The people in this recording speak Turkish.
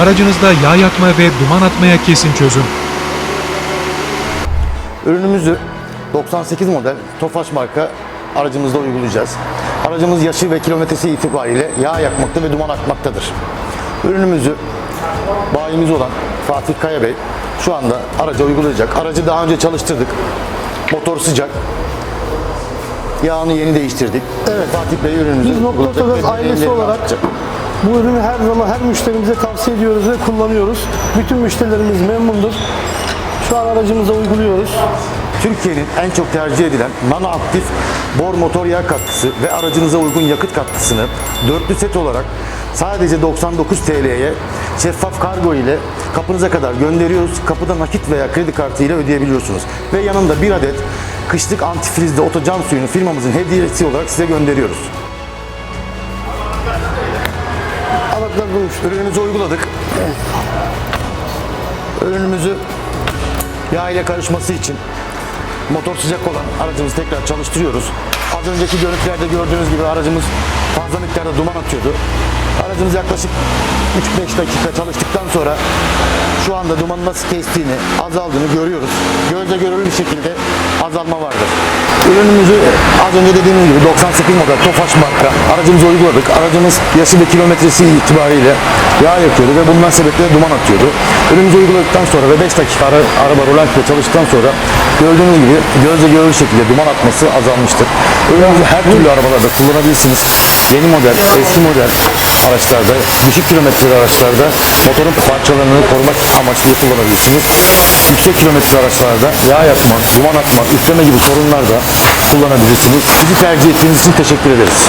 Aracınızda yağ yakma ve duman atmaya kesin çözüm. Ürünümüzü 98 model Tofaş marka aracımızda uygulayacağız. Aracımız yaşı ve kilometresi itibariyle yağ yakmakta ve duman atmaktadır. Ürünümüzü bayimiz olan Fatih Kaya Bey şu anda araca uygulayacak. Aracı daha önce çalıştırdık. Motor sıcak. Yağını yeni değiştirdik. Evet. Fatih Bey ürünümüzü Biz uygulayacak ailesi olarak anlatacak. Bu ürünü her zaman her müşterimize tavsiye ediyoruz ve kullanıyoruz. Bütün müşterilerimiz memnundur. Şu an aracımıza uyguluyoruz. Türkiye'nin en çok tercih edilen nano aktif bor motor yağ katkısı ve aracınıza uygun yakıt katkısını dörtlü set olarak sadece 99 TL'ye şeffaf kargo ile kapınıza kadar gönderiyoruz. Kapıda nakit veya kredi kartı ile ödeyebiliyorsunuz. Ve yanında bir adet kışlık antifrizli otocan suyunu firmamızın hediyesi olarak size gönderiyoruz. Araçlar durmuş. Ürünümüzü uyguladık. Ürünümüzü yağ ile karışması için motor sıcak olan aracımızı tekrar çalıştırıyoruz. Az önceki görüntülerde gördüğünüz gibi aracımız fazla miktarda duman atıyordu. Aracımız yaklaşık 3-5 dakika çalıştıktan sonra anda dumanın nasıl kestiğini, azaldığını görüyoruz. Gözle görülür bir şekilde azalma vardır. Ürünümüzü az önce dediğimiz gibi 98 model Tofaş marka aracımıza uyguladık. Aracımız yaşı ve kilometresi itibariyle yağ yakıyordu ve bundan sebeple duman atıyordu. Ürünümüzü uyguladıktan sonra ve 5 dakika ara, araba rolantiyle çalıştıktan sonra gördüğünüz gibi gözle görülür şekilde duman atması azalmıştır. Ürünümüzü her türlü arabalarda kullanabilirsiniz. Yeni model, eski model araçlarda, düşük kilometreli araçlarda motorun parçalarını korumak amaçlı kullanabilirsiniz. Yüksek kilometre araçlarda yağ yakma, duman atma, üfleme gibi sorunlarda kullanabilirsiniz. Bizi tercih ettiğiniz için teşekkür ederiz.